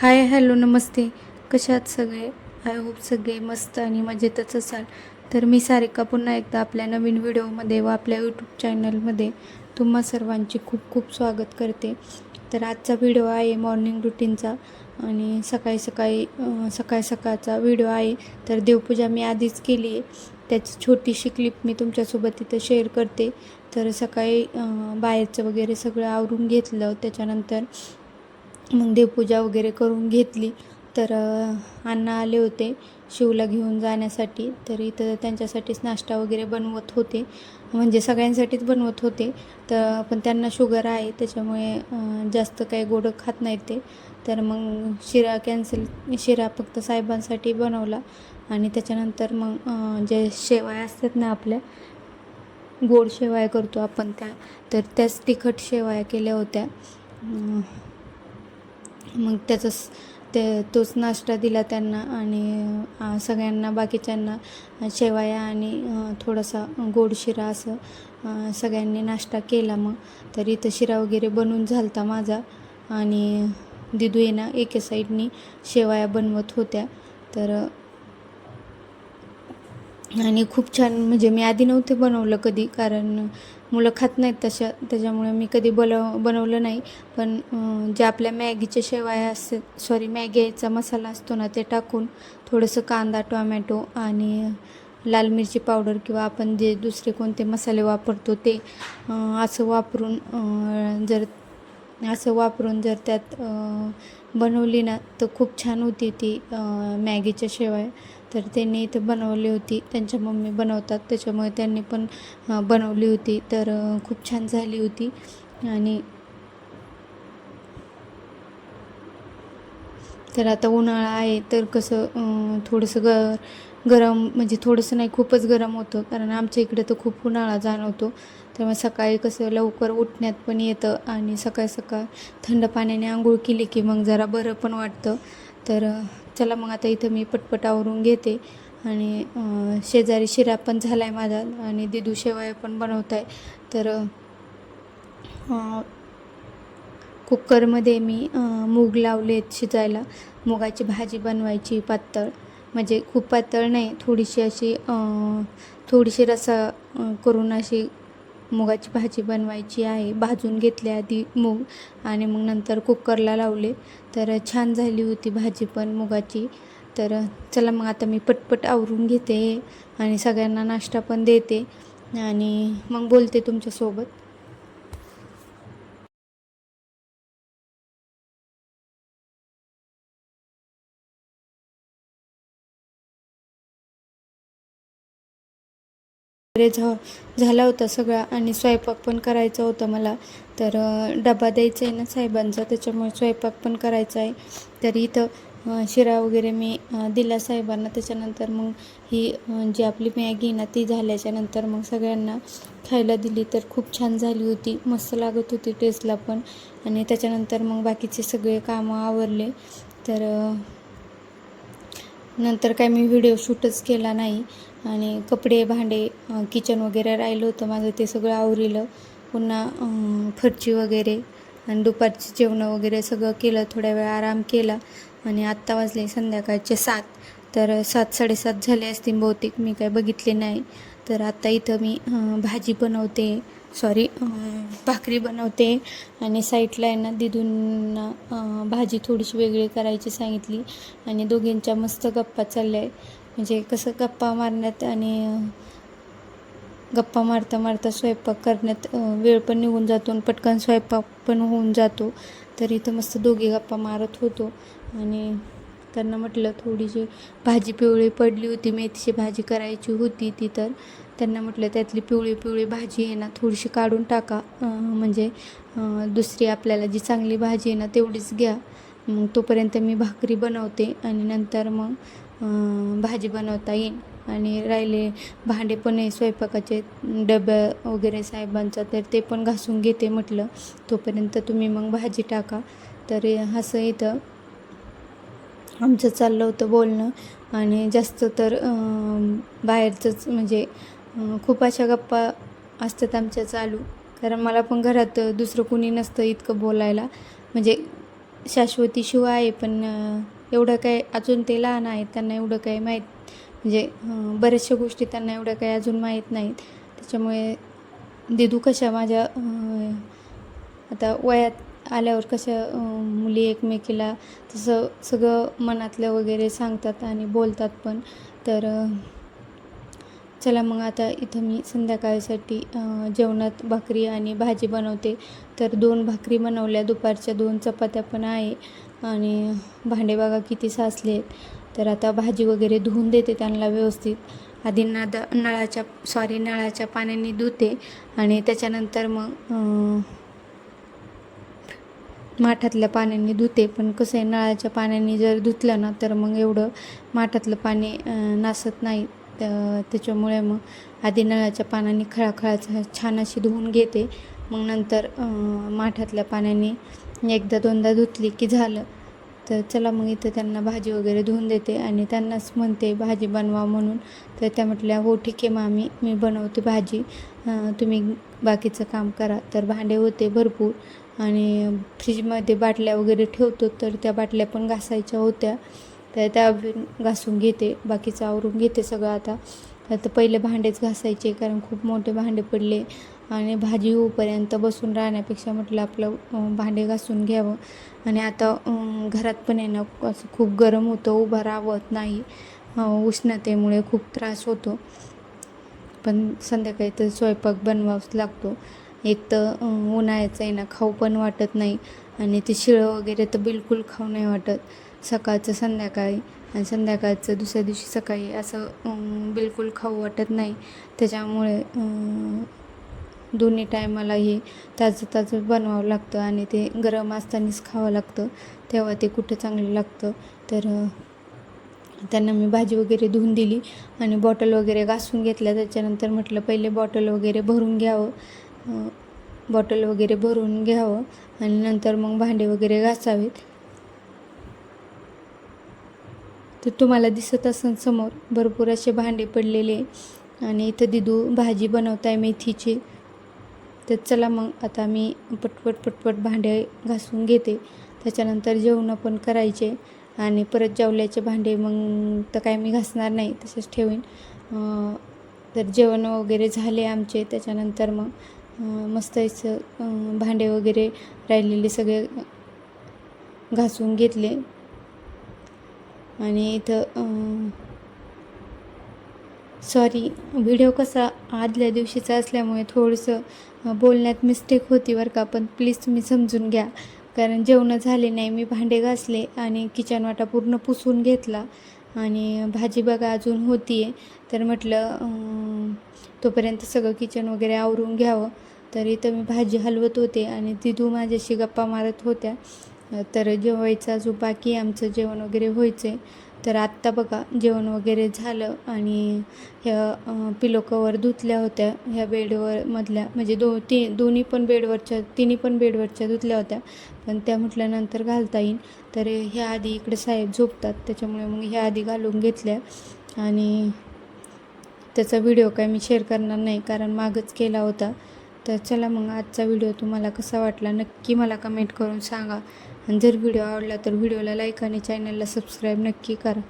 Hi hello नमस्ते. कशात सगळे? I hope सगळे मस्त आणि मजेतच असाल. तर मी सारिका पुन्हा एकदा आपल्या नवीन व्हिडिओमध्ये व आपल्या यूट्यूब चॅनलमध्ये तुम्हा सर्वांचे खूप खूप स्वागत करते. तर आजचा व्हिडिओ आहे मॉर्निंग रुटीनचा आणि सकाळी सकाळी सकाळ सकाळचा व्हिडिओ आहे. तर देवपूजा मी आधीच केली आहे. त्याची छोटीशी क्लिप मी तुमच्यासोबत इथं शेअर करते. तर सकाळी बाहेरचं वगैरे सगळं आवरून घेतलं. त्याच्यानंतर मग देवपूजा वगैरे करून घेतली. तर अण्णा आले होते शिवला घेऊन जाण्यासाठी. तर इथं त्यांच्यासाठीच नाश्ता वगैरे बनवत होते. म्हणजे सगळ्यांसाठीच बनवत होते. तर पण त्यांना शुगर आहे त्याच्यामुळे जास्त काही गोडं खात नाहीत ते. तर मग शिरा कॅन्सल शिरा फक्त साहेबांसाठी बनवला. आणि त्याच्यानंतर मग जे शेवाय असतात ना आपल्या गोड शेवाया करतो आपण त्या. तर त्याच तिखट शेवाया केल्या होत्या. मग त्याचं ते तोच नाश्ता दिला त्यांना आणि सगळ्यांना बाकीच्यांना शेवाया आणि थोडासा गोड शिरा असं सगळ्यांनी नाश्ता केला मग. तर इथं शिरा वगैरे बनवून झालता माझा आणि दिदू येणा एके साईडनी शेवाया बनवत होत्या. तर आणि खूप छान म्हणजे मी आधी नव्हते बनवलं कधी कारण मुलं खात नाहीत तशा त्याच्यामुळे मी कधी बनव बनवलं नाही. पण जे आपल्या मॅगीच्या शेवाया असतात सॉरी मॅगीचा मसाला असतो ना ते टाकून थोडंसं कांदा टोमॅटो आणि लाल मिरची पावडर किंवा आपण जे दुसरे कोणते मसाले वापरतो ते असं वापरून जर असं वापरून जर त्यात बनवली ना तर खूप छान होती ती मॅगीच्या शेवाय. तर त्यांनी इथं बनवली होती. त्यांच्या मम्मी बनवतात. त्याच्यामुळे त्यांनी पण बनवली होती. तर खूप छान झाली होती. आणि तर आता उन्हाळा आहे तर कसं थोडंसं ग गरम म्हणजे थोडंसं नाही खूपच गरम होतं. कारण आमच्या इकडे तर खूप उन्हाळा जाणवतो. त्यामुळे सकाळी कसं लवकर उठण्यात पण येतं आणि सकाळ सकाळ थंड पाण्याने आंघोळ केली की मग जरा बरं पण वाटतं. तर चला मग आता इथं मी पटपट आवरून घेते. आणि शेजारी शिरा पण झाला आहे माझा आणि दिदू शेवया पण बनवत आहे तर कुकरमध्ये मी मूग लावलेत शिजायला. मुगाची भाजी बनवायची पातळ. म्हणजे खूप पातळ नाही थोडीशी अशी थोडीशी रसा करून अशी मुगाची भाजी बनवायची आहे. भाजून घेतले आधी मूग आणि मग नंतर कुकरला लावले. तर छान झाली होती भाजी पण मुगाची. तर चला मग आता मी पटपट आवरून घेते आणि सगळ्यांना नाश्ता पण देते आणि मग बोलते तुमच्यासोबत. वगैरे झ झाला होता सगळा आणि स्वयंपाक पण करायचा होता मला. तर डबा द्यायचा आहे ना साहेबांचा त्याच्यामुळे स्वयंपाक पण करायचा आहे. तर इथं शिरा वगैरे मी दिला साहेबांना. त्याच्यानंतर मग ही जी आपली मॅगी ना ती झाल्याच्यानंतर मग सगळ्यांना खायला दिली. तर खूप छान झाली होती. मस्त लागत होती टेस्टला पण. आणि त्याच्यानंतर मग बाकीचे सगळे कामं आवरले. तर नंतर काय मी व्हिडिओ शूटच केला नाही. आणि कपडे भांडे किचन वगैरे राहिलं होतं माझं ते सगळं आवरिलं. पुन्हा फरची वगैरे आणि दुपारची जेवणं वगैरे सगळं केलं थोड्या वेळ आराम केला. आणि आत्ता वाजले संध्याकाळचे सात. तर सात साडेसात झाले असतील बहुतेक मी काय बघितले नाही. तर आत्ता इथं मी भाजी बनवते सॉरी भाकरी बनवते. आणि साईडला आहे ना दिदूंना भाजी थोडीशी वेगळी करायची सांगितली. आणि दोघींच्या मस्त गप्पा चालल्या आहे म्हणजे कसं गप्पा मारण्यात आणि गप्पा मारता मारता स्वयंपाक करण्यात वेळ पण निघून जातो आणि पटकन स्वयंपाक पण होऊन जातो. तर इथं मस्त दोघी गप्पा मारत होतो आणि त्यांना म्हटलं थोडीशी भाजी पिवळी पडली होती मेथीची भाजी करायची होती ती तर त्यांना म्हटलं त्यातली पिवळी पिवळी भाजी आहे ना थोडीशी काढून टाका. म्हणजे दुसरी आपल्याला जी चांगली भाजी आहे ना तेवढीच घ्या. मग तोपर्यंत मी भाकरी बनवते आणि नंतर मग भाजी बनवता येईल आणि राहिले भांडे पण आहे स्वयंपाकाचे डब्या वगैरे साहेबांचा तर ते पण घासून घेते म्हटलं. तोपर्यंत तुम्ही मग भाजी टाका. तर असं इथं आमचं चाललं होतं बोलणं. आणि जास्त तर बाहेरचंच म्हणजे खूप अशा गप्पा असतात आमच्या चालू. कारण मला पण घरात दुसरं कुणी नसतं इतकं बोलायला. म्हणजे शाश्वती शिव आहे पण एवढं काय अजून ते लहान आहेत त्यांना एवढं काही माहीत म्हणजे बऱ्याचशा गोष्टी त्यांना एवढ्या काही अजून माहीत नाहीत. त्याच्यामुळे दिदू कशा माझ्या आता वयात आल्यावर कशा मुली एकमेकीला तसं सगळं मनातलं वगैरे सांगतात आणि बोलतात पण. तर चला मग आता इथं मी संध्याकाळसाठी जेवणात भाकरी आणि भाजी बनवते. तर दोन भाकरी बनवल्या दुपारच्या दोन चपात्या पण आहे. आणि भांडे बघा किती साचले आहेत. तर आता भाजी वगैरे धुवून देते त्यांना व्यवस्थित. आधी नाद नळाच्या सॉरी नळाच्या पाण्याने धुते आणि त्याच्यानंतर मग माठातल्या पाण्याने धुते. पण कसं आहे नळाच्या पाण्याने जर धुतलं ना तर मग एवढं माठातलं पाणी नासत नाही. त्याच्यामुळे मग आधी नळाच्या पाण्याने खळाखळा छान अशी धुवून घेते. मग नंतर माठातल्या पाण्याने एकदा दोनदा धुतली की झालं. तर चला मग इथं त्यांना भाजी वगैरे धुवून देते आणि त्यांनाच म्हणते भाजी बनवा म्हणून. तर त्या म्हटल्या हो ठीक आहे मामी मी बनवते भाजी. तुम्ही बाकीचं काम करा. तर भांडे होते भरपूर आणि फ्रीजमध्ये बाटल्या वगैरे ठेवतो तर त्या बाटल्या पण घासायच्या होत्या. तर त्या घासून घेते बाकीचं आवरून घेते सगळं आता. तर पहिले भांडेच घासायचे कारण खूप मोठे भांडे पडले. आणि भाजी होऊपर्यंत बसून राहण्यापेक्षा म्हटलं आपलं भांडे घासून घ्यावं. आणि आता घरात पण आहे ना असं खूप गरम होतं उभं राहत नाही. उष्णतेमुळे खूप त्रास होतो. पण संध्याकाळी तर स्वयंपाक बनवावाच लागतो. एक तर उन्हाळ्याचं आहे ना खाऊ पण वाटत नाही. आणि ते शिळं वगैरे तर बिलकुल खाऊ नाही वाटत. सकाळचं संध्याकाळी आणि संध्याकाळचं दुसऱ्या दिवशी सकाळी असं बिलकुल खाऊ वाटत नाही. त्याच्यामुळे दोन्ही टायमाला हे ताजं ताजं बनवावं लागतं आणि ते गरम असतानाच खावं लागतं. तेव्हा ते कुठं चांगलं लागतं. तर त्यांना मी भाजी वगैरे धुवून दिली आणि बॉटल वगैरे घासून घेतल्या. त्याच्यानंतर म्हटलं पहिले बॉटल वगैरे भरून घ्यावं. बॉटल वगैरे भरून घ्यावं आणि नंतर मग भांडे वगैरे घासावेत. तर तुम्हाला दिसत असेल समोर भरपूर असे भांडे पडलेले आणि इथं दिदू भाजी बनवताय मेथीची. तर चला मग आता मी पटपट पटपट भांडे घासून घेते. त्याच्यानंतर जेवणं पण करायचे आणि परत जेवल्याचे भांडे मग तर काय मी घासणार नाही तसेच ठेवीन. तर जेवण वगैरे झाले आमचे. त्याच्यानंतर मग मस्त भांडे वगैरे राहिलेले सगळे घासून घेतले. आणि इथं सॉरी व्हिडिओ कसा आदल्या दिवशीचा असल्यामुळे थोडंसं बोलण्यात मिस्टेक होती बरं का पण प्लीज तुम्ही समजून घ्या. कारण जेवणं झाले नाही मी भांडे घासले आणि किचन वाटा पूर्ण पुसून घेतला. आणि भाजी बघा अजून होती आहे तर म्हटलं तोपर्यंत सगळं किचन वगैरे आवरून घ्यावं. तर इथं मी भाजी हलवत होते आणि तिथू माझ्याशी गप्पा मारत होत्या. तर जेवायचं अजून बाकी आमचं जेवण वगैरे व्हायचं आहे तर आत्ता बघा जेवण वगैरे झालं आणि ह्या पिलो कवर धुतल्या होत्या. ह्या बेडवर मधल्या म्हणजे दो ती दोन्ही पण बेडवरच्या तिन्ही पण बेडवरच्या धुतल्या होत्या. पण त्या म्हटल्यानंतर घालता येईल तर ह्या आधी इकडे साहेब झोपतात त्याच्यामुळे मग ह्या आधी घालून घेतल्या. आणि त्याचा व्हिडिओ काय मी शेअर करणार नाही कारण मागच केला होता. तर चला मग आजचा व्हिडिओ तुम्हाला कसा वाटला नक्की मला कमेंट करून सांगा. आणि जर व्हिडिओ आवडला तर व्हिडिओला लाईक आणि चॅनलला सबस्क्राईब नक्की करा.